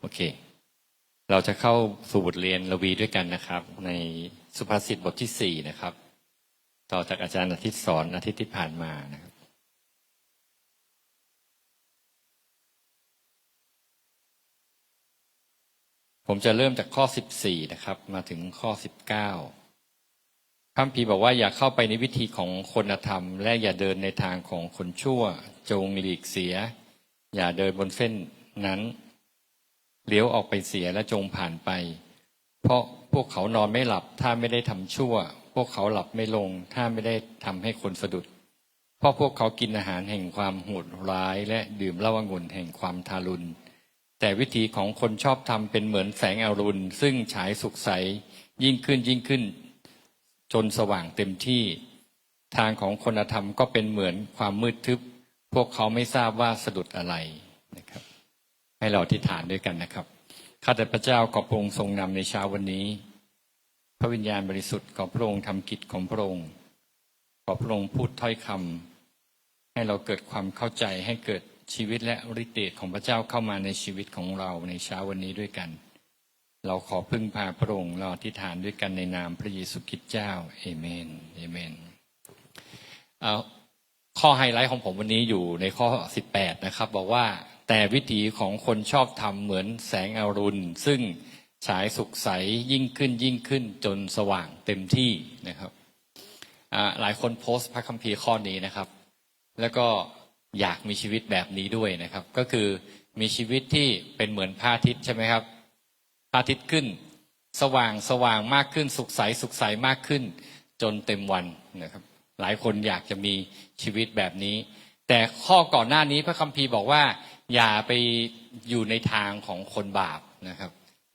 โอเค เราจะเข้าสู่บทเรียนระวีด้วยกันนะครับ ในสุภาษิตบทที่สี่นะครับ ต่อจากอาจารย์อาทิตย์สอนอาทิตย์ที่ผ่านมานะครับผมจะเริ่มจากข้อสิบสี่นะครับ มาถึงข้อสิบเก้าพระคัมภีร์บอกว่าอย่าเข้าไปในวิธีของคนธรรม และอย่าเดินในทางของคนชั่ว จงหลีกเสีย อย่าเดินบนเส้นนั้น เลี้ยวออกไปเสียและจงผ่านไป เพราะพวกเขานอนไม่หลับถ้าไม่ได้ทำชั่ว พวกเขาหลับไม่ลงถ้าไม่ได้ทำให้คนสะดุด เพราะพวกเขากินอาหารแห่งความโหดร้าย และดื่มเหล้าองุ่นแห่งความทารุณ แต่วิธีของคนชอบทำเป็นเหมือนแสงอรุณ ซึ่งฉายสุกใสยิ่งขึ้นยิ่งขึ้น จนสว่างเต็มที่ ทางของคนธรรมก็เป็นเหมือนความมืดทึบ พวกเขาไม่ทราบว่าสะดุดอะไรนะครับ ให้เราอธิษฐานด้วยกันนะครับ ข้าแต่พระเจ้าขอพระองค์ทรงนำในเช้าวันนี้ พระวิญญาณบริสุทธิ์ขอพระองค์ทำกิจของพระองค์ ขอพระองค์พูดถ้อยคำให้เราเกิดความเข้าใจให้เกิดชีวิตและฤทธิ์เดชของพระเจ้าเข้ามาในชีวิตของเราในเช้าวันนี้ด้วยกัน เราขอพึ่งพาพระองค์เราอธิษฐานด้วยกันในนามพระเยซูคริสต์เจ้าเอเมนเอเมนเอ่อข้อไฮไลท์ของผมวันนี้อยู่ในข้อ 18 นะครับ บอกว่า แต่วิถีของคนชอบทำเหมือนแสงอรุณ ซึ่งฉายสุกใสยิ่งขึ้นยิ่งขึ้นจนสว่างเต็มที่นะครับหลายคนโพสต์พระคัมภีร์ข้อนี้นะครับ แล้วก็อยากมีชีวิตแบบนี้ด้วยนะครับ ก็คือมีชีวิตที่เป็นเหมือนพระอาทิตย์ใช่ไหมครับพระอาทิตย์ขึ้น สว่างสว่างมากขึ้น สุขใสสุขใสมากขึ้น จนเต็มวันนะครับ หลายคนอยากจะมีชีวิตแบบนี้ แต่ข้อก่อนหน้านี้พระคัมภีร์บอกว่า อย่าไปอยู่ในทางของคนบาปนะครับ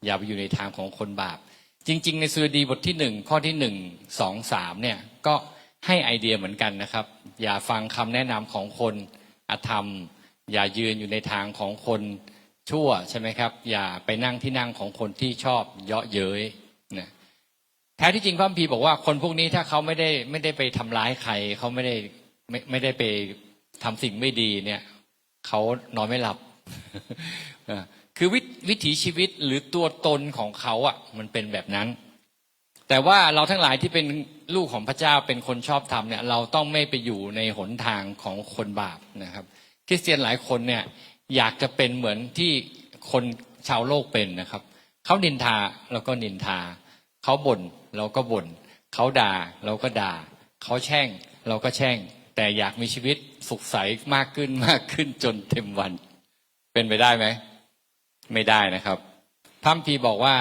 อย่าไปอยู่ในทางของคนบาป จริง ๆ ในสุรดีบทที่หนึ่งข้อที่หนึ่งสองสามเนี่ยก็ให้ไอเดียเหมือนกันนะครับ อย่าฟังคำแนะนำของคนอธรรม อย่ายืนอยู่ในทางของคนชั่วใช่ไหมครับ อย่าไปนั่งที่นั่งของคนที่ชอบเยาะเย้ยนะแท้ที่จริงพระคัมภีบอกว่าคนพวกนี้ถ้าเขาไม่ได้ไม่ได้ไปทำร้ายใคร เขาไม่ได้ไม่ไม่ได้ไปทำสิ่งไม่ดีเนี่ย เขานอนไม่หลับคือวิวิถีชีวิตหรือตัวตนของเขาอะ มันเป็นแบบนั้น แต่ว่าเราทั้งหลายที่เป็นลูกของพระเจ้าเป็นคนชอบธรรมเนี่ย เราต้องไม่ไปอยู่ในหนทางของคนบาปนะครับคริสเตียนหลายคนเนี่ย อยากจะเป็นเหมือนที่คนชาวโลกเป็นนะครับเขานินทาเราก็นินทาเขาบ่นเราก็บ่นเขาด่าเราก็ด่าเขาแช่ง เราก็แช่ง แต่อยากมีชีวิตสุขใสมากขึ้นมากขึ้นจนเต็มวัน เป็นไปได้ไหม ไม่ได้นะครับพระคัมภีร์บอกว่า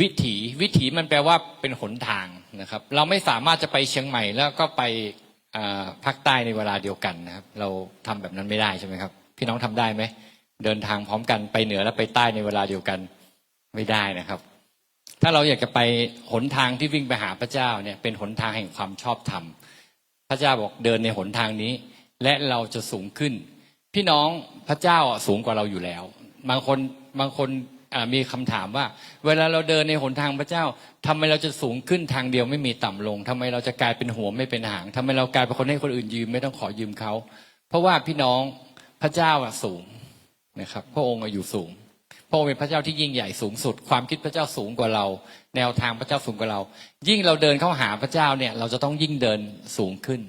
วิถีวิถีมันแปลว่าเป็นหนทางนะครับ เราไม่สามารถจะไปเชียงใหม่แล้วก็ไปภาคใต้ในเวลาเดียวกันนะครับ เราทำแบบนั้นไม่ได้ใช่ไหมครับ พี่น้องทำได้ไหมเดินทางพร้อมกันไปเหนือและไปใต้ในเวลาเดียวกันไม่ได้นะครับ ถ้าเราอยากจะไปหนทางที่วิ่งไปหาพระเจ้าเนี่ยเป็นหนทางแห่งความชอบธรรม พระเจ้าบอกเดินในหนทางนี้ และเราจะสูงขึ้น พี่น้องพระเจ้าสูงกว่าเราอยู่แล้ว บางคนบางคนมีคำถามว่า เวลาเราเดินในหนทางพระเจ้าทำไมเราจะสูงขึ้นทางเดียวไม่มีต่ำลงทำไมเราจะกลายเป็นหัวไม่เป็นหางทำไมเรากลายเป็นคนให้คนอื่นยืมไม่ต้องขอยืมเขาเพราะว่าพี่น้องพระเจ้าสูงนะครับ พระองค์อยู่สูง พระองค์เป็นพระเจ้าที่ยิ่งใหญ่สูงสุด ความคิดพระเจ้าสูงกว่าเรา แนวทางพระเจ้าสูงกว่าเรา ยิ่งเราเดินเข้าหาพระเจ้าเนี่ย เราจะต้องยิ่งเดินสูงขึ้น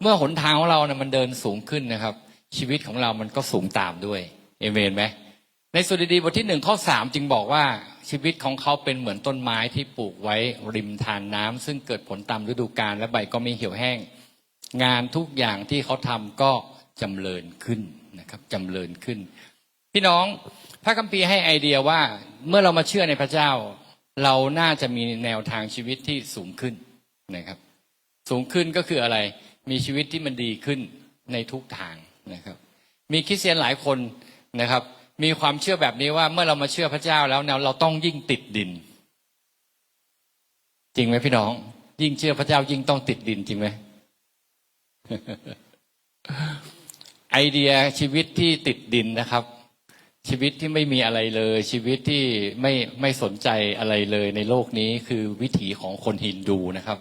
เมื่อหนทางของเราเนี่ยมันเดินสูงขึ้นนะครับ ชีวิตของเรามันก็สูงตามด้วยเอเมนไหมในสุดีบทที่หนึ่งข้อสามจึงบอกว่าชีวิตของเขาเป็นเหมือนต้นไม้ที่ปลูกไว้ริมทานน้ำซึ่งเกิดผลตามฤดูกาลและใบก็ไม่เหี่ยวแห้ง งานทุกอย่างที่เขาทำก็จำเริญขึ้นนะครับจำเริญขึ้น พี่น้องพระคัมภีร์ให้ไอเดียว่าเมื่อเรามาเชื่อในพระเจ้า เราน่าจะมีแนวทางชีวิตที่สูงขึ้นนะครับ สูงขึ้นก็คืออะไร มีชีวิตที่มันดีขึ้นในทุกทางนะครับ มีคริสเตียนหลายคนนะครับ มีความเชื่อแบบนี้ว่าเมื่อเรามาเชื่อพระเจ้าแล้วเนี่ยเราต้องยิ่งติดดิน จริงไหมพี่น้อง ยิ่งเชื่อพระเจ้ายิ่งต้องติดดินจริงไหมไอเดียชีวิตที่ติดดินนะครับ ชีวิตที่ไม่มีอะไรเลย ชีวิตที่ไม่ไม่สนใจอะไรเลยในโลกนี้คือวิถีของคนฮินดูนะครับ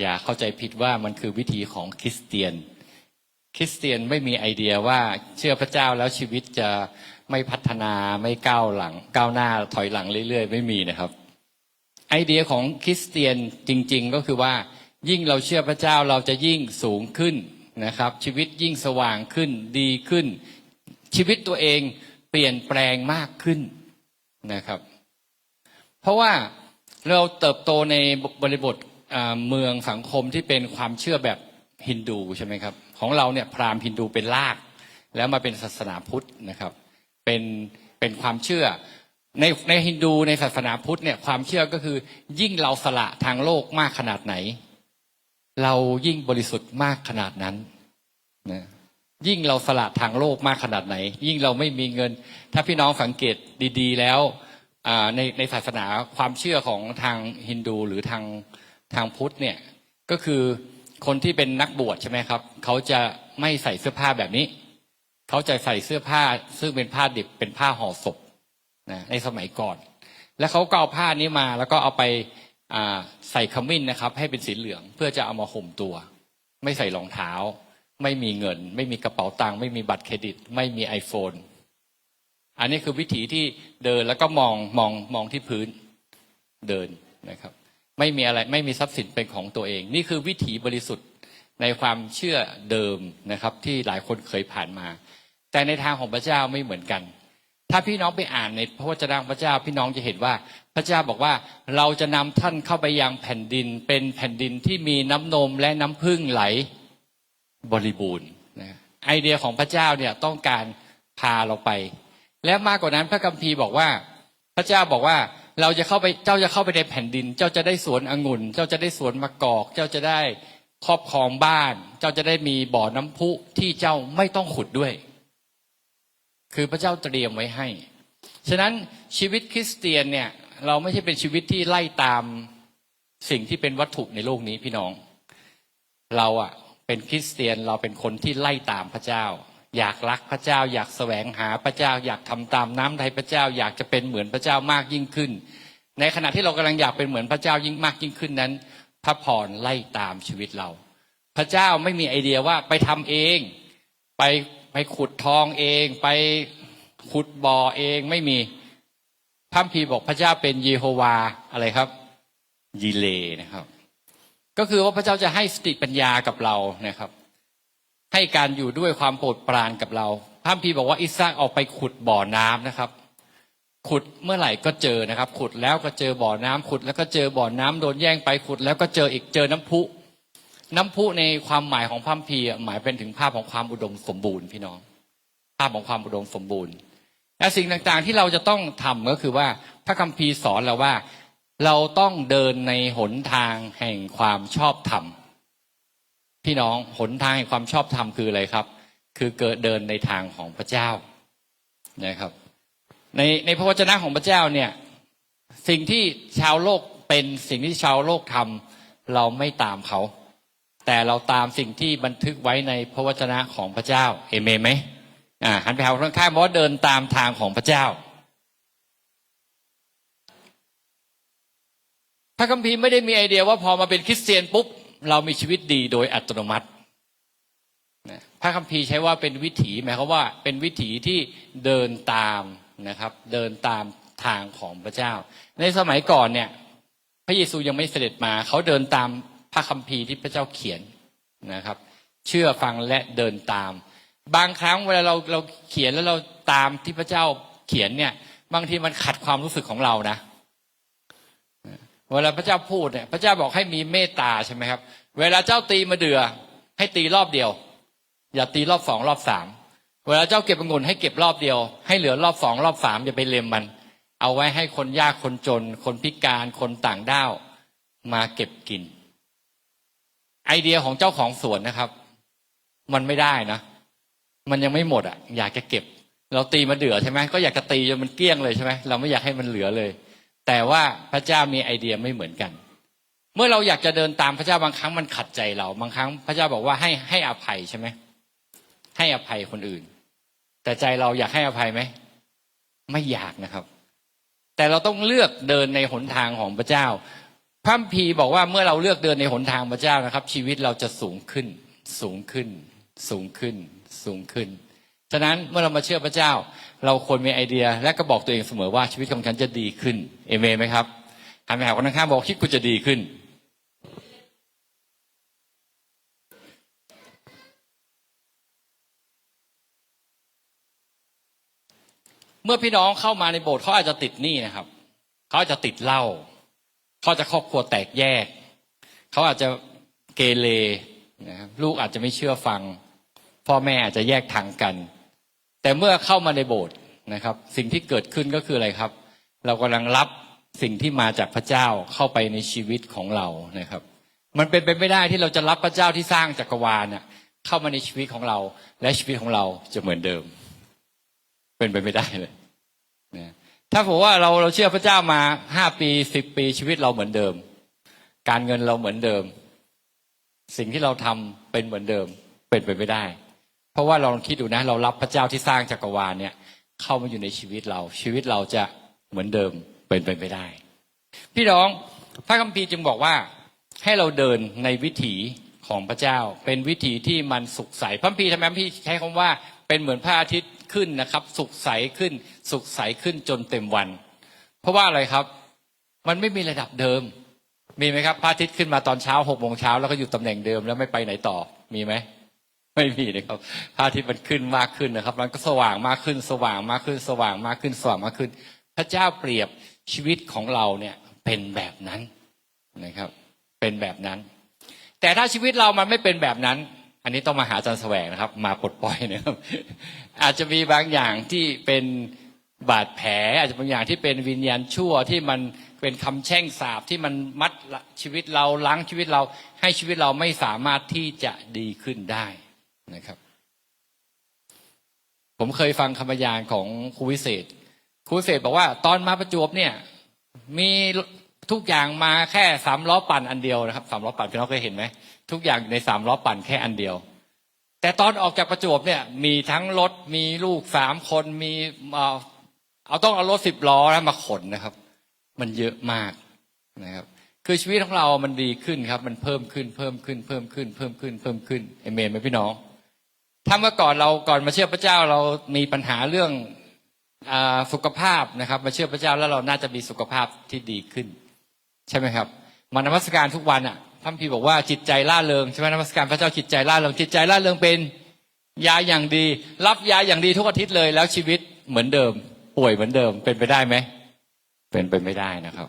อย่าเข้าใจผิดว่ามันคือวิถีของคริสเตียน คริสเตียนไม่มีไอเดียว่าเชื่อพระเจ้าแล้วชีวิตจะไม่พัฒนาไม่ก้าวหลัง ก้าวหน้าถอยหลังเรื่อยๆ ไม่มีนะครับ ไอเดียของคริสเตียนจริง ๆ ก็คือว่า ยิ่งเราเชื่อพระเจ้าเราจะยิ่งสูงขึ้นนะครับ ชีวิตยิ่งสว่างขึ้นดีขึ้น ชีวิตตัวเองเปลี่ยนแปลงมากขึ้นนะครับ เพราะว่าเราเติบโตในบริบทเมืองสังคมที่เป็นความเชื่อแบบฮินดูใช่ไหมครับ ของเราเนี่ยพราหมณ์ฮินดูเป็นราก แล้วมาเป็นศาสนาพุทธนะครับเป็นเป็นความเชื่อในในฮินดูในศาสนาพุทธเนี่ยความเชื่อก็คือ ยิ่งเราสละทางโลกมากขนาดไหน เรายิ่งบริสุทธิ์มากขนาดนั้นนะ ยิ่งเราสละทางโลกมากขนาดไหน ยิ่งเราไม่มีเงิน ถ้าพี่น้องสังเกตดี ๆ แล้วในในศาสนาความเชื่อของทางฮินดูหรือทางทางพุทธเนี่ยก็คือคนที่เป็นนักบวชใช่ไหมครับ เขาจะไม่ใส่เสื้อผ้าแบบนี้ เขาจะใส่เสื้อผ้าซึ่งเป็นผ้าดิบเป็นผ้าห่อศพนะในสมัยก่อน แล้วเขาก็เอาผ้านี้มาแล้วก็เอาไปใส่ขมิ้นนะครับ ให้เป็นสีเหลืองเพื่อจะเอามาห่มตัว ไม่ใส่รองเท้า ไม่มีเงิน ไม่มีกระเป๋าตังค์ไม่มีบัตรเครดิต ไม่มี iPhone อันนี้คือวิถีที่เดินแล้วก็มองมองมองที่พื้นเดินนะครับ ไม่มีอะไรไม่มีทรัพย์สินเป็นของตัวเอง นี่คือวิถีบริสุทธิ์ในความเชื่อเดิมนะครับที่หลายคนเคยผ่านมา แต่ในทางของพระเจ้าไม่เหมือนกัน ถ้าพี่น้องไปอ่านในพระวจนะพระเจ้าพี่น้องจะเห็นว่าพระเจ้าบอกว่าเราจะนำท่านเข้าไปยังแผ่นดินเป็นแผ่นดินที่มีน้ำนมและน้ำพึ่งไหล บริบูรณ์นะไอเดียของพระเจ้าเนี่ยต้องการพาเราไป และมากกว่านั้นพระคัมภีร์บอกว่า พระเจ้าบอกว่าเราจะเข้าไปเจ้าจะเข้าไปในแผ่นดิน เจ้าจะได้สวนองุ่น เจ้าจะได้สวนมะกอก เจ้าจะได้ครอบครองบ้าน เจ้าจะได้มีบ่อน้ำพุที่เจ้าไม่ต้องขุดด้วย คือพระเจ้าเตรียมไว้ให้ ฉะนั้นชีวิตคริสเตียนเนี่ย เราไม่ใช่เป็นชีวิตที่ไล่ตามสิ่งที่เป็นวัตถุในโลกนี้พี่น้อง เราอะ เป็นคริสเตียนเราเป็นคนที่ไล่ตามพระเจ้า อยากรักพระเจ้า อยากแสวงหาพระเจ้า อยากทำตามน้ำใจพระเจ้า อยากจะเป็นเหมือนพระเจ้ามากยิ่งขึ้น ในขณะที่เรากำลังอยากเป็นเหมือนพระเจ้ายิ่งมากยิ่งขึ้นนั้น พระพรไล่ตามชีวิตเรา พระเจ้าไม่มีไอเดียว่าไปทำเอง ไปไปขุดทองเอง ไปขุดบ่อเองไม่มีพระคัมภีบอกพระเจ้าเป็นเยโฮวาอะไรครับ ยีเลนะครับ ก็คือว่าพระเจ้าจะให้สติปัญญากับเรานะครับ ให้การอยู่ด้วยความโปรดปรานกับเราพระคัมภีบอกว่าอิสราออกไปขุดบ่อน้ำนะครับ ขุดเมื่อไหร่ก็เจอนะครับ ขุดแล้วก็เจอบ่อน้ำขุดแล้วก็เจอบ่อน้ำโดนแย่งไปขุด แล้วก็เจออีกเจอน้ำพุ น้ำพุในความหมายของพระคัมภีหมายเป็นถึงภาพของความอุดมสมบูรณ์พี่น้อง ภาพของความอุดมสมบูรณ์และสิ่งต่างๆที่เราจะต้องทำก็คือว่าพระคัมภีร์สอนเราว่า เราต้องเดินในหนทางแห่งความชอบธรรม พี่น้องหนทางแห่งความชอบธรรมคืออะไรครับ คือเกิดเดินในทางของพระเจ้านะครับ ในในพระวจนะของพระเจ้าเนี่ย สิ่งที่ชาวโลกเป็นสิ่งที่ชาวโลกทำเราไม่ตามเขา แต่เราตามสิ่งที่บันทึกไว้ในพระวจนะของพระเจ้าเอเมนไหมอ่าหันไปหาคนข้างๆบอกว่าเดินตามทางของพระเจ้า พระคัมภีร์ไม่ได้มีไอเดียว่าพอมาเป็นคริสเตียนปุ๊บ เรามีชีวิตดีโดยอัตโนมัติพระคัมภีร์ใช้ว่าเป็นวิถีหมายความว่าเป็นวิถีที่เดินตามนะครับ เดินตามทางของพระเจ้า ในสมัยก่อนเนี่ย พระเยซูยังไม่เสด็จมาเขาเดินตามพระคัมภีร์ที่พระเจ้าเขียนนะครับ เชื่อฟังและเดินตาม บางครั้งเวลาเราเราเขียนแล้วเราตามที่พระเจ้าเขียนเนี่ย บางทีมันขัดความรู้สึกของเรานะ เวลาพระเจ้าพูดเนี่ยพระเจ้าบอกให้มีเมตตาใช่ไหมครับ เวลาเจ้าตีมาเดือ ให้ตีรอบเดียว อย่าตีรอบสองรอบสามเวลาเจ้าเก็บองุ่นให้เก็บรอบเดียว ให้เหลือรอบสองรอบสามอย่าไปเลมมัน เอาไว้ให้คนยากคนจน คนพิการคนต่างด้าวมาเก็บกิน ไอเดียของเจ้าของสวนนะครับ มันไม่ได้นะ มันยังไม่หมดอะ อยากจะเก็บ เราตีมาเดือใช่ไหมก็อยากจะตีจนมันเกลี้ยงเลยใช่ไหมเราไม่อยากให้มันเหลือเลย แต่ว่าพระเจ้ามีไอเดียไม่เหมือนกัน เมื่อเราอยากจะเดินตามพระเจ้าบางครั้งมันขัดใจเรา บางครั้งพระเจ้าบอกว่าให้ให้อภัยใช่ไหมให้อภัยคนอื่น แต่ใจเราอยากให้อภัยไหมไม่อยากนะครับ แต่เราต้องเลือกเดินในหนทางของพระเจ้าพระคัมภีบอกว่าเมื่อเราเลือกเดินในหนทางพระเจ้านะครับ ชีวิตเราจะสูงขึ้น สูงขึ้น สูงขึ้น สูงขึ้น ฉะนั้นเมื่อเรามาเชื่อพระเจ้า เราควรมีไอเดีย และก็บอกตัวเองเสมอว่าชีวิตของฉันจะดีขึ้น เอเมนไหมครับหันไปหาคนข้างๆบอกคิดกูจะดีขึ้น เมื่อพี่น้องเข้ามาในโบสถ์เขาอาจจะติดหนี้นะครับ เขาอาจจะติดเหล้าเขาจจะครอบครัวแตกแยก เขาอาจจะเกเรนะครับลูกอาจจะไม่เชื่อฟัง พ่อแม่อาจจะแยกทางกัน แต่เมื่อเข้ามาในโบสถ์นะครับ สิ่งที่เกิดขึ้นก็คืออะไรครับ เรากำลังรับสิ่งที่มาจากพระเจ้าเข้าไปในชีวิตของเรานะครับ มันเป็นไปไม่ได้ที่เราจะรับพระเจ้าที่สร้างจักรวาลน่ะเข้ามาในชีวิตของเรา และชีวิตของเราจะเหมือนเดิม เป็นไปไม่ได้เลยนะถ้าผมว่าเราเราเชื่อพระเจ้ามาห้าปีสิบปีชีวิตเราเหมือนเดิม การเงินเราเหมือนเดิม สิ่งที่เราทำเป็นเหมือนเดิม เป็นไปไม่ได้ เพราะว่าเราลองคิดดูนะ เรารับพระเจ้าที่สร้างจักรวาลเนี่ย เข้ามาอยู่ในชีวิตเรา ชีวิตเราจะเหมือนเดิมเป็นไปไม่ได้ พี่น้องพระคัมภีร์จึงบอกว่าให้เราเดินในวิถีของพระเจ้า เป็นวิถีที่มันสุขใสพระคัมภีร์ทำไมพระคัมภีร์ใช้คำว่าเป็นเหมือนพระอาทิตย์ขึ้นนะครับ สุขใสขึ้น สุขใสขึ้นจนเต็มวัน เพราะว่าอะไรครับ มันไม่มีระดับเดิม มีไหมครับพระอาทิตย์ขึ้นมาตอนเช้าหกโมงเช้าแล้วก็อยู่ตำแหน่งเดิมแล้วไม่ไปไหนต่อมีไหม ไม่มีนะครับพระอาทิตย์มันขึ้นมากขึ้นนะครับ มันก็สว่างมากขึ้นสว่างมากขึ้น สว่างมากขึ้นสว่างมากขึ้น พระเจ้าเปรียบชีวิตของเราเนี่ยเป็นแบบนั้นนะครับ เป็นแบบนั้น แต่ถ้าชีวิตเรามันไม่เป็นแบบนั้น อันนี้ต้องมาหาอาจารย์แสวงนะครับ มาปลดปล่อยนะครับ อาจจะมีบางอย่างที่เป็นบาดแผล อาจจะบางอย่างที่เป็นวิญญาณชั่วที่มันเป็นคำแช่งสาบที่มันมัดชีวิตเราล้างชีวิตเราให้ชีวิตเราไม่สามารถที่จะดีขึ้นได้ นะครับ ผมเคยฟังคำบรรยายของครูวิเศษครูวิเศษบอกว่า ตอนมาประจวบเนี่ย มีทุกอย่างมาแค่สามล้อปั่นอันเดียวนะครับสามล้อปั่นพี่น้องเคยเห็นไหมทุกอย่างในสามล้อปั่นแค่อันเดียว แต่ตอนออกจากประจวบเนี่ย มีทั้งรถมีลูกสามคนมีเอาเอาต้องเอารถสิบล้อแล้วมาขนนะครับ มันเยอะมากนะครับ คือชีวิตของเรามันดีขึ้นครับ มันเพิ่มขึ้นเพิ่มขึ้นเพิ่มขึ้น เพิ่มขึ้นเพิ่มขึ้นเอเมนไหมพี่น้อง ถ้าเมื่อก่อนเราก่อนมาเชื่อพระเจ้าเรามีปัญหาเรื่องอสุขภาพนะครับ มาเชื่อพระเจ้าแล้วเราน่าจะมีสุขภาพที่ดีขึ้น ใช่ไหมครับมานมัสการทุกวันอะพระคัมพีร์บอกว่าจิตใจล่าเริงใช่ไหมนมัสการพระเจ้าจิตใจล่าเริงจิตใจล่าเริงเป็นยาอย่างดี รับยาอย่างดีทุกอาทิตย์เลย แล้วชีวิตเหมือนเดิม ป่วยเหมือนเดิมเป็นไปได้ไหมเป็นไปไม่ได้นะครับ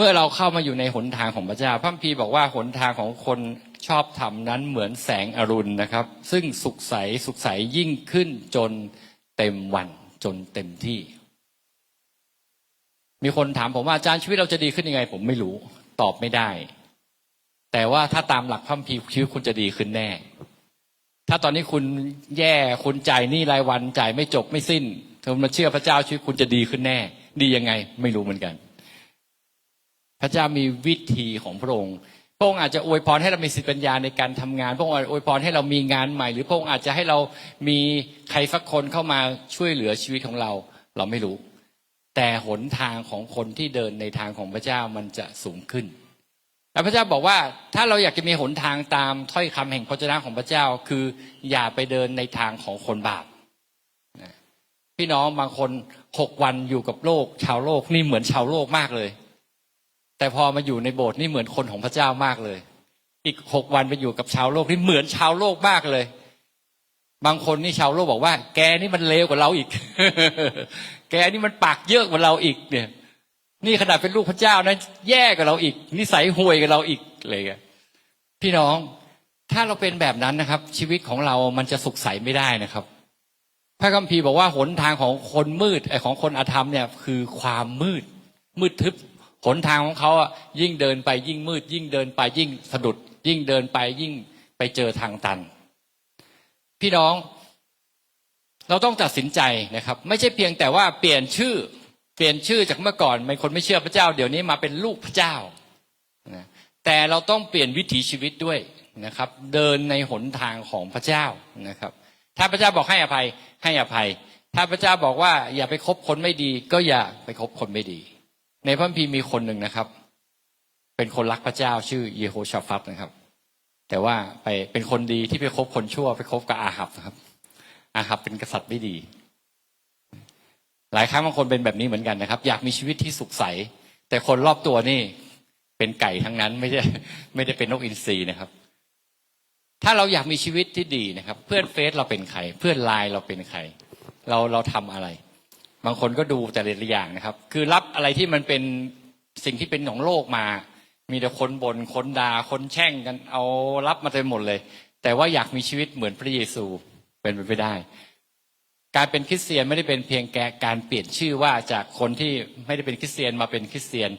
เมื่อเราเข้ามาอยู่ในหนทางของพระเจ้าพระคัมภีบอกว่าหนทางของคนชอบธรรมนั้นเหมือนแสงอรุณนะครับ ซึ่งสุขใสสุขใสยิ่งขึ้นจนเต็มวันจนเต็มที่ มีคนถามผมว่าอาจารย์ชีวิตเราจะดีขึ้นยังไง ผมไม่รู้ ตอบไม่ได้ แต่ว่าถ้าตามหลักพระคัมภีชีวิตคุณจะดีขึ้นแน่ ถ้าตอนนี้คุณแย่คุณจ่ายหนี้รายวันจ่ายไม่จบไม่สิ้นคุณมาเชื่อพระเจ้าชีวิตคุณจะดีขึ้นแน่ ดียังไง ไม่รู้เหมือนกัน พระเจ้ามีวิธีของพระองค์พระองค์อาจจะอวยพรให้เรามีสิทธิปัญญาในการทำงาน พระองค์อาจจะอวยพรให้เรามีงานใหม่ หรือพระองค์อาจจะให้เรามีใครสักคนเข้ามาช่วยเหลือชีวิตของเรา เราไม่รู้ แต่หนทางของคนที่เดินในทางของพระเจ้ามันจะสูงขึ้นและพระเจ้าบอกว่าถ้าเราอยากจะมีหนทางตามถ้อยคำแห่งพระเจ้าของพระเจ้าคืออย่าไปเดินในทางของคนบาปพี่น้องบางคนหกวันอยู่กับโลก ชาวโลกนี่เหมือนชาวโลกมากเลย แต่พอมาอยู่ในโบสถ์นี่เหมือนคนของพระเจ้ามากเลย อีกหกวันไปอยู่กับชาวโลกนี่เหมือนชาวโลกมากเลย บางคนนี่ชาวโลกบอกว่า แกนี่มันเลวกว่าเราอีก แกนี่มันปากเยอะกว่าเราอีก เนี่ย นี่ขนาดเป็นลูกพระเจ้านะแย่กว่าเราอีก นิสัยห่วยกว่าเราอีกเลยพี่น้องถ้าเราเป็นแบบนั้นนะครับ ชีวิตของเรามันจะสุขใสไม่ได้นะครับ พระคัมภีร์บอกว่าหนทางของคนมืดไอ้ของคนอธรรมเนี่ย คือความมืดมืดทึบ หนทางของเขาอะยิ่งเดินไปยิ่งมืด ยิ่งเดินไปยิ่งสะดุด ยิ่งเดินไปยิ่งไปเจอทางตัน พี่น้อง เราต้องตัดสินใจนะครับ ไม่ใช่เพียงแต่ว่าเปลี่ยนชื่อ เปลี่ยนชื่อจากเมื่อก่อนเป็นคนไม่เชื่อพระเจ้า เดี๋ยวนี้มาเป็นลูกพระเจ้านะแต่เราต้องเปลี่ยนวิถีชีวิตด้วยนะครับ เดินในหนทางของพระเจ้านะครับ ถ้าพระเจ้าบอกให้อภัยให้อภัย ถ้าพระเจ้าบอกว่าอย่าไปคบคนไม่ดี ก็อย่าไปคบคนไม่ดี ในพระคัมภีร์มีคนหนึ่งนะครับ เป็นคนรักพระเจ้าชื่อเยโฮชาฟัตนะครับ แต่ว่าไปเป็นคนดีที่ไปคบคนชั่วไปคบกับอาหับนะครับ อาหับเป็นกษัตริย์ไม่ดี หลายครั้งบางคนเป็นแบบนี้เหมือนกันนะครับ อยากมีชีวิตที่สุขใส แต่คนรอบตัวนี่เป็นไก่ทั้งนั้นไม่ได้ไม่ได้เป็นนกอินทรีนะครับ ถ้าเราอยากมีชีวิตที่ดีนะครับ เพื่อนเฟซเราเป็นใคร เพื่อนไลน์เราเป็นใคร เราเราทำอะไร บางคนก็ดูแต่ละอย่างนะครับ คือรับอะไรที่มันเป็นสิ่งที่เป็นของโลกมา มีแต่คนบน่นคนดา่าคนแช่งกันเอารับมาเต็มหมดเลย แต่ว่าอยากมีชีวิตเหมือนพระเยซูเป็นไปไม่ได้ การเป็นคริสเตียนไม่ได้เป็นเพียงแค่การเปลี่ยนชื่อว่าจากคนที่ไม่ได้เป็นคริสเตียนมาเป็นคริสเตียน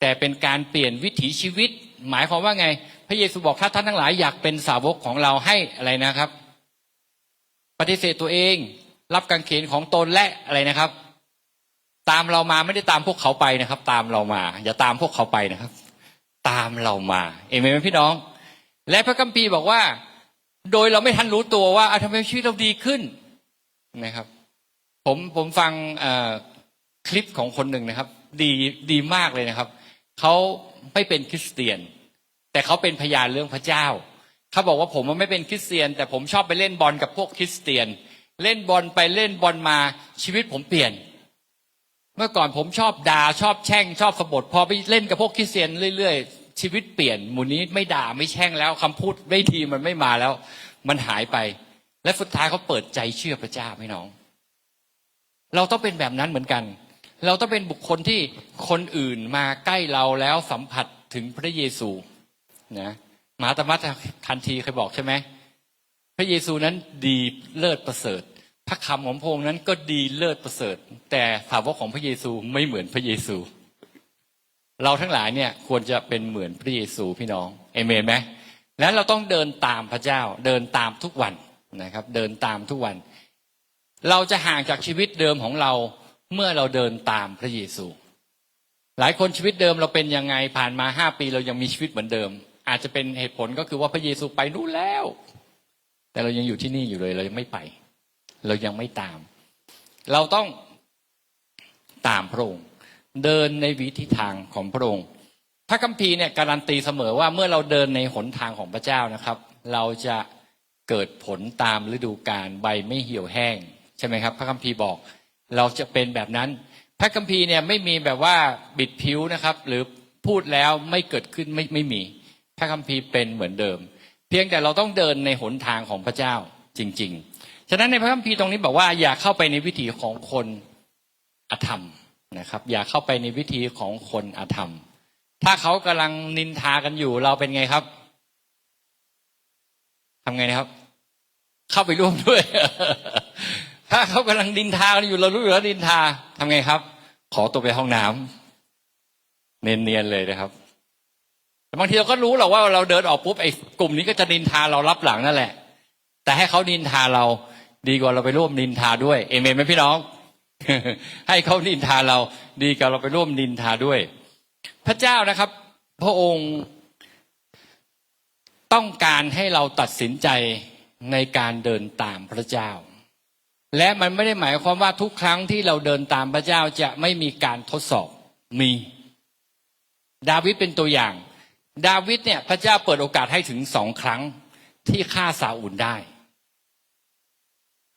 แต่เป็นการเปลี่ยนวิถีชีวิต หมายความว่าไง พระเยซูบอกถ้าท่านทั้งหลายอยากเป็นสาวกของเราให้อะไรนะครับ ปฏิเสธตัวเอง รับการเขนของตนและอะไรนะครับ ตามเรามาไม่ได้ตามพวกเขาไปนะครับ ตามเรามา อย่าตามพวกเขาไปนะครับ ตามเรามาเอเมนไหมพี่น้อง และพระคัมภีร์บอกว่า โดยเราไม่ทันรู้ตัวว่าทำไมชีวิตเราดีขึ้นนะครับ ผมผมฟังคลิปของคนหนึ่งนะครับ ดีดีมากเลยนะครับเขาไม่เป็นคริสเตียน แต่เขาเป็นพยานเรื่องพระเจ้าเขาบอกว่าผมมันไม่เป็นคริสเตียน แต่ผมชอบไปเล่นบอลกับพวกคริสเตียน เล่นบอลไปเล่นบอลมาชีวิตผมเปลี่ยน เมื่อก่อนผมชอบด่าชอบแช่ง ชอบสบทพอไปเล่นกับพวกคริสเตียนเรื่อยๆ ชีวิตเปลี่ยนหมู่นี้ไม่ด่าไม่แช่งแล้วคำพูดไม่ดีมันไม่มาแล้ว มันหายไป และสุดท้ายเขาเปิดใจเชื่อพระเจ้าไหมน้อง เราต้องเป็นแบบนั้นเหมือนกัน เราต้องเป็นบุคคลที่คนอื่นมาใกล้เราแล้วสัมผัสถึงพระเยซูนะมหาตมัตคันทีเคยบอกใช่ไหมพระเยซูนั้นดีเลิศประเสริฐ พระคำของพระองค์นั้นก็ดีเลิศประเสริฐ แต่สาวกของพระเยซูไม่เหมือนพระเยซู เราทั้งหลายเนี่ยควรจะเป็นเหมือนพระเยซูพี่น้องเอเมนไหมแล้วเราต้องเดินตามพระเจ้า เดินตามทุกวันนะครับ เดินตามทุกวัน เราจะห่างจากชีวิตเดิมของเราเมื่อเราเดินตามพระเยซู หลายคนชีวิตเดิมเราเป็นยังไงผ่านมาห้าปีเรายังมีชีวิตเหมือนเดิม อาจจะเป็นเหตุผลก็คือว่าพระเยซูไปนู่นแล้ว แต่เรายังอยู่ที่นี่อยู่เลยเรายังไม่ไป เรายังไม่ตาม เราต้องตามพระองค์เดินในวิถีทางของพระองค์พระคัมภีร์เนี่ยการันตีเสมอว่าเมื่อเราเดินในหนทางของพระเจ้านะครับ เราจะเกิดผลตามฤดูกาลใบไม่เหี่ยวแห้งใช่ไหมครับ พระคัมภีร์บอกเราจะเป็นแบบนั้น พระคัมภีร์เนี่ยไม่มีแบบว่าบิดผิวนะครับ หรือพูดแล้วไม่เกิดขึ้นไม่ไม่มี พระคัมภีร์เป็นเหมือนเดิม เพียงแต่เราต้องเดินในหนทางของพระเจ้าจริง ๆ ฉะนั้นในพระคัมภีร์ตรงนี้บอกว่าอย่าเข้าไปในวิถีของคนอธรรมนะครับ อย่าเข้าไปในวิถีของคนอธรรม ถ้าเขากำลังนินทากันอยู่เราเป็นไงครับทำไงนะครับ เข้าไปร่วมด้วย ถ้าเขากำลังดินทากันอยู่เรารู้อยู่แล้วดินทาทำไงครับ ขอตัวไปห้องน้ำเนียนๆเลยนะครับบางทีเราก็รู้หรอกว่าเราเดินออกปุ๊บไอ้กลุ่มนี้ก็จะดินทาเรารับหลังนั่นแหละ แต่ให้เขาดินทาเรา ดีกว่าเราไปร่วมดินทาด้วยเอเมนไหมพี่น้อง ให้เขาดินทาเราดีกว่าเราไปร่วมดินทาด้วย พระเจ้านะครับ พระองค์ต้องการให้เราตัดสินใจในการเดินตามพระเจ้า และมันไม่ได้หมายความว่าทุกครั้งที่เราเดินตามพระเจ้าจะไม่มีการทดสอบมี ดาวิดเป็นตัวอย่าง ดาวิดเนี่ยพระเจ้าเปิดโอกาสให้ถึงสองครั้งที่ฆ่าซาอูลได้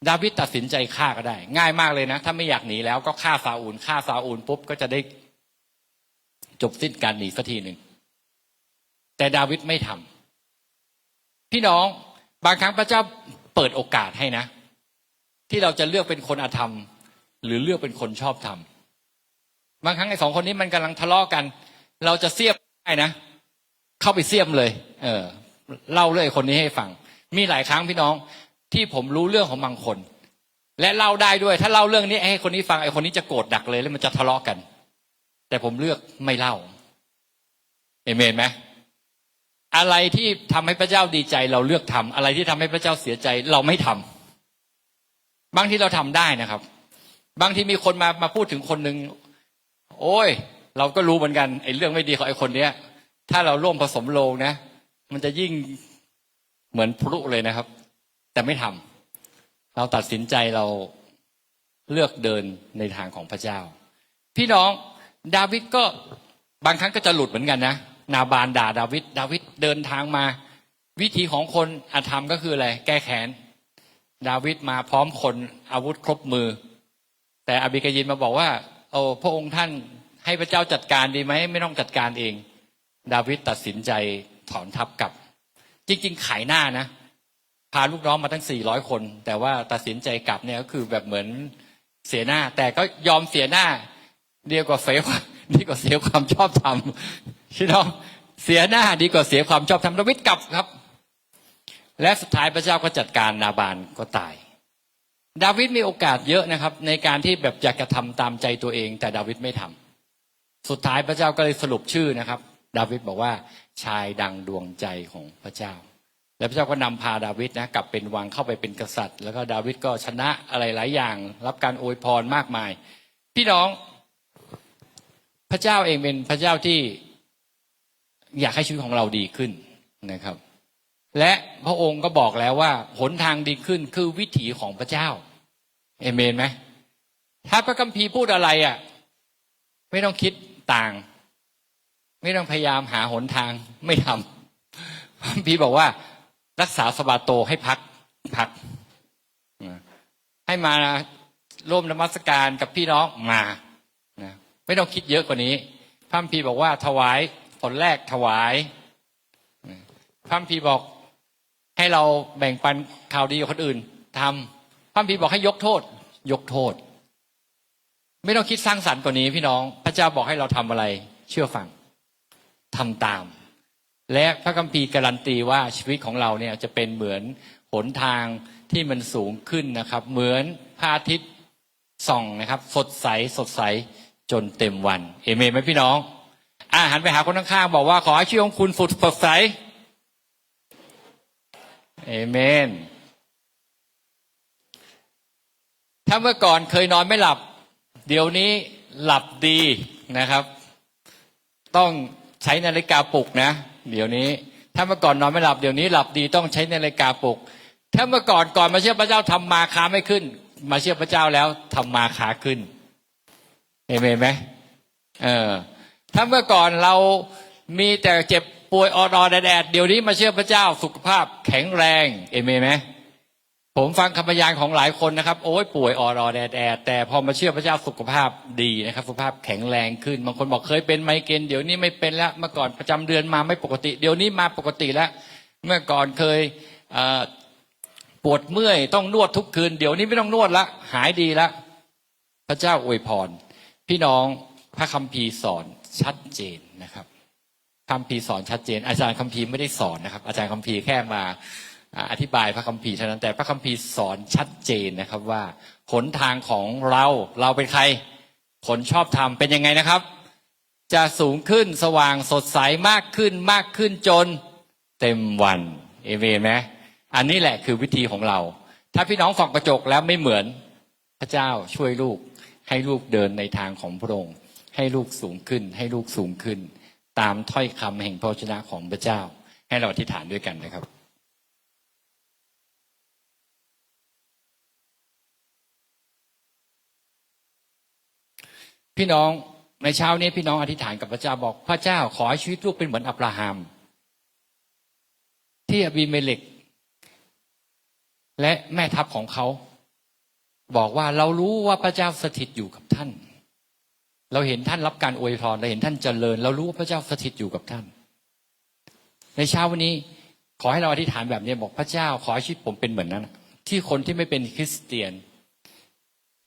ดาวิดตัดสินใจฆ่าก็ได้ ง่ายมากเลยนะ ถ้าไม่อยากหนีแล้วก็ฆ่าซาอูลฆ่าซาอูลปุ๊บก็จะได้จบสิ้นการหนีสักทีหนึ่งแต่ดาวิดไม่ทำพี่น้องบางครั้งพระเจ้าเปิดโอกาสให้นะ ที่เราจะเลือกเป็นคนอาธรรม หรือเลือกเป็นคนชอบธรรมบางครั้งไอ้สองคนนี้มันกำลังทะเลาะกัน เราจะเสียบได้นะ เข้าไปเสียมเลย เออเล่าเรื่องไอ้คนนี้ให้ฟัง มีหลายครั้งพี่น้อง ที่ผมรู้เรื่องของบางคน และเล่าได้ด้วย ถ้าเล่าเรื่องนี้ให้คนนี้ฟังไอ้คนนี้จะโกรธดักเลยแล้วมันจะทะเลาะกัน แต่ผมเลือกไม่เล่าเอเมนไหมอะไรที่ทำให้พระเจ้าดีใจ เราเลือกทำอะไรที่ทำให้พระเจ้าเสียใจ เราไม่ทำบางที่เราทำได้นะครับ บางทีมีคนมามาพูดถึงคนหนึ่งโอ้ย เราก็รู้เหมือนกันไอ้เรื่องไม่ดีของไอ้คนเนี้ย ถ้าเราร่วมผสมโลงนะ มันจะยิ่งเหมือนพลุเลยนะครับ แต่ไม่ทำเราตัดสินใจเราเลือกเดินในทางของพระเจ้า พี่น้องดาวิดก็บางครั้งก็จะหลุดเหมือนกันนะนาบานด่าดาวิดดาวิดเดินทางมา วิธีของคนอาธรรมก็คืออะไรแก้แค้นดาวิดมาพร้อมคนอาวุธครบมือ แต่อบิกายินมาบอกว่าโอ้พระองค์ท่านให้พระเจ้าจัดการดีไหมไม่ต้องจัดการเอง ดาวิดตัดสินใจถอนทัพกลับ จริง ๆ ขายหน้านะ พาลูกน้องมาตั้งสี่ร้อยคน แต่ว่าตัดสินใจกลับเนี่ยก็คือแบบเหมือนเสียหน้า แต่ก็ยอมเสียหน้าดีกว่าเสียความดีกว่าเสียความชอบธรรมพี่น้องเสียหน้าดีกว่าเสียความชอบธรรมดาวิดกลับครับ และสุดท้ายพระเจ้าก็จัดการนาบานก็ตาย ดาวิดมีโอกาสเยอะนะครับ ในการที่แบบอยากจะทำตามใจตัวเอง แต่ดาวิดไม่ทำสุดท้ายพระเจ้าก็เลยสรุปชื่อนะครับ ดาวิดบอกว่าชายดังดวงใจของพระเจ้า และพระเจ้าก็นำพาดาวิดนะกลับเป็นวังเข้าไปเป็นกษัตริย์ แล้วก็ดาวิดก็ชนะอะไรหลายอย่าง รับการอวยพรมากมาย พี่น้อง พระเจ้าเองเป็นพระเจ้าที่อยากให้ชีวิตของเราดีขึ้นนะครับ และพระองค์ก็บอกแล้วว่าหนทางดีขึ้นคือวิถีของพระเจ้าเอเมนไหมถ้าพระคัมภีร์พูดอะไรอะ ไม่ต้องคิดต่าง ไม่ต้องพยายามหาหนทางไม่ทำพระคัมภีร์บอกว่า รักษาสบาโตให้พักพัก ให้มาร่วมนมัสการกับพี่น้องมานะไม่ต้องคิดเยอะกว่านี้พระคัมภีบอกว่าถวายผลแรกถวายพระคัมภีบอกให้เราแบ่งปันข่าวดีกับคนอื่นทำพระคัมภีบอกให้ยกโทษ ยกโทษ ไม่ต้องคิดสร้างสรรค์กว่านี้พี่น้อง พระเจ้าบอกให้เราทำอะไร เชื่อฟังทำตาม และพระคัมภีร์การันตีว่าชีวิตของเราเนี่ยจะเป็นเหมือนหนทางที่มันสูงขึ้นนะครับ เหมือนพระอาทิตย์ส่องนะครับ สดใสสดใสจนเต็มวันเอเมนไหมพี่น้องอาหันไปหาคนข้างๆบอกว่าขอให้ชีวิตของคุณสดสดใสเอเมน ถ้าเมื่อก่อนเคยนอนไม่หลับ เดี๋ยวนี้หลับดีนะครับ ต้องใช้นาฬิกาปลุกนะเดี๋ยวนี้ ถ้าเมื่อก่อนนอนไม่หลับเดี๋ยวนี้หลับดีต้องใช้นาฬิกาปลุก ถ้าเมื่อก่อนก่อนมาเชื่อพระเจ้าทำมาค้าไม่ขึ้น มาเชื่อพระเจ้าแล้วทำมาค้าขึ้นเอเมนไหมเออถ้าเมื่อก่อนเรามีแต่เจ็บป่วยออดอแดดเดี๋ยวนี้มาเชื่อพระเจ้าสุขภาพแข็งแรงเอเมนไหม ผมฟังคำพยานของหลายคนนะครับ โอ้ยป่วยออดอแดดๆแต่พอมาเชื่อพระเจ้าสุขภาพดีนะครับ สุขภาพแข็งแรงขึ้น บางคนบอกเคยเป็นไมเกรนเดี๋ยวนี้ไม่เป็นแล้วเมื่อก่อนประจำเดือนมาไม่ปกติ เดี๋ยวนี้มาปกติแล้ว เมื่อก่อนเคยเปวดเมื่อยต้องนวดทุกคืน เดี๋ยวนี้ไม่ต้องนวดละหายดีละพระเจ้าอวยพร พี่น้องพระคัมภีร์สอนชัดเจนนะครับคัมภีร์สอนชัดเจน อาจารย์คัมภีร์ไม่ได้สอนนะครับ อาจารย์คัมภีร์แค่มา อธิบายพระคัมภีร์เท่านั้นแต่พระคัมภีร์สอนชัดเจนนะครับว่าหนทางของเราเราเป็นใครคนชอบทำเป็นยังไงนะครับ จะสูงขึ้นสว่างสดใสมากขึ้นมากขึ้นจน เต็มวันเอเมนไหมอันนี้แหละคือวิธีของเรา ถ้าพี่น้องส่องกระจกแล้วไม่เหมือนพระเจ้าช่วยลูก ให้ลูกเดินในทางของพระองค์ให้ลูกสูงขึ้น ให้ลูกสูงขึ้น ตามถ้อยคำแห่งพระวจนะของพระเจ้า ให้เราอธิษฐานด้วยกันนะครับ พี่น้องในเช้านี้พี่น้องอธิษฐานกับพระเจ้าบอกพระเจ้าขอให้ชีวิตลูกเป็นเหมือนอับราฮัม ที่อบีเมเลกและแม่ทัพของเขา บอกว่าเรารู้ว่าพระเจ้าสถิตอยู่กับท่าน เราเห็นท่านรับการอวยพรเราเห็นท่านเจริญ เรารู้ว่าพระเจ้าสถิตอยู่กับท่าน ในเช้าวันนี้ขอให้เราอธิษฐานแบบนี้บอกพระเจ้า ขอให้ชีวิตผมเป็นเหมือนนั้น ที่คนที่ไม่เป็นคริสเตียน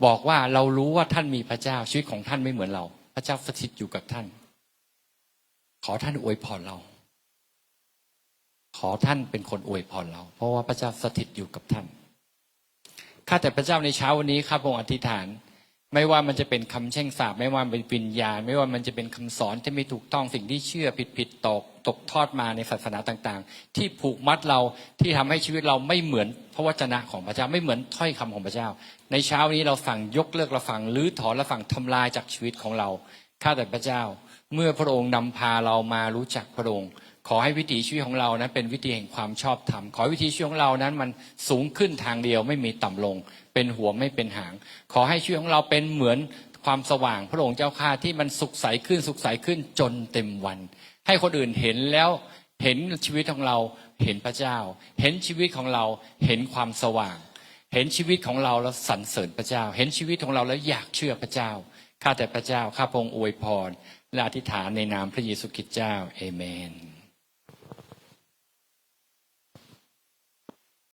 บอกว่าเรารู้ว่าท่านมีพระเจ้าชีวิตของท่านไม่เหมือนเรา พระเจ้าสถิตอยู่กับท่าน ขอท่านอวยพรเรา ขอท่านเป็นคนอวยพรเรา เพราะว่าพระเจ้าสถิตอยู่กับท่านข้าแต่พระเจ้าในเช้าวันนี้ข้าพงค์อธิษฐาน ไม่ว่ามันจะเป็นคำแช่งสาปไม่ว่าเป็นวิญญาณไม่ว่ามันจะเป็นคำสอนที่ไม่ถูกต้องสิ่งที่เชื่อผิดผิดๆตกตกทอดมาในศาสนาต่างๆ ที่ผูกมัดเราที่ทำให้ชีวิตเราไม่เหมือนพระวจนะของพระเจ้าไม่เหมือนถ้อยคำของพระเจ้า ในเช้านี้เราสั่งยกเลิกเราสั่งหรือถอนเราสั่งทำลายจากชีวิตของเราข้าแต่พระเจ้า เมื่อพระองค์นำพาเรามารู้จักพระองค์ ขอให้วิถีชีวิตของเรานั้นเป็นวิถีแห่งความชอบธรรม ขอให้วิถีชีวิตของเรานั้นมันสูงขึ้นทางเดียวไม่มีต่ำลง เป็นหัวไม่เป็นหาง ขอให้ชีวิตของเราเป็นเหมือนความสว่างพระองค์เจ้าข้าที่มันสุขใสขึ้นสุขใสขึ้นจนเต็มวัน ให้คนอื่นเห็นแล้วเห็นชีวิตของเราเห็นพระเจ้า เห็นชีวิตของเราเห็นความสว่าง เห็นชีวิตของเราแล้วสรรเสริญพระเจ้า เห็นชีวิตของเราแล้วอยากเชื่อพระเจ้าข้าแต่พระเจ้าข้าพงอวยพรและอธิษฐานในนามพระเยซูคริสต์เจ้าเอเมน